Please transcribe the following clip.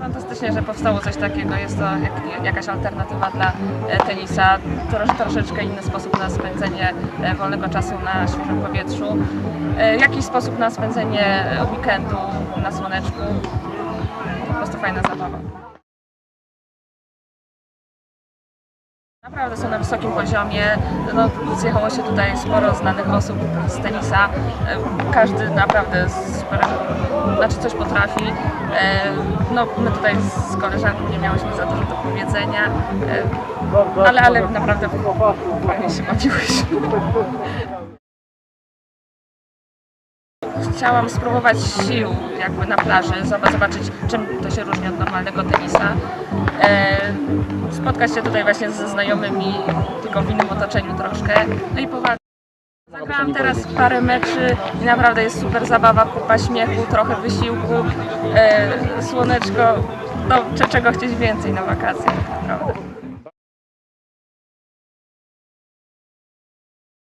Fantastycznie, że powstało coś takiego. Jest to jak, jakaś alternatywa dla e, tenisa. Trosz, troszeczkę inny sposób na spędzenie e, wolnego czasu na świeżym powietrzu. E, Jakiś sposób na spędzenie weekendu na słoneczku. Po prostu fajna zabawa. Naprawdę są na wysokim poziomie. No, zjechało się tutaj sporo znanych osób z tenisa. E, Każdy naprawdę super, znaczy coś potrafi. E, No, my tutaj z koleżanką nie miałyśmy za dużo do powiedzenia, e, ale, ale naprawdę fajnie się bawiłyśmy. Chciałam spróbować sił jakby na plaży, zob- zobaczyć czym to się różni od normalnego tenisa. E, spotkać się tutaj właśnie ze znajomymi, tylko w innym otoczeniu troszkę. No i powalczyć. Zagrałam teraz parę meczy i naprawdę jest super zabawa, kupa śmiechu, trochę wysiłku, e, słoneczko, no, cze- czego chcieć więcej na wakacje naprawdę.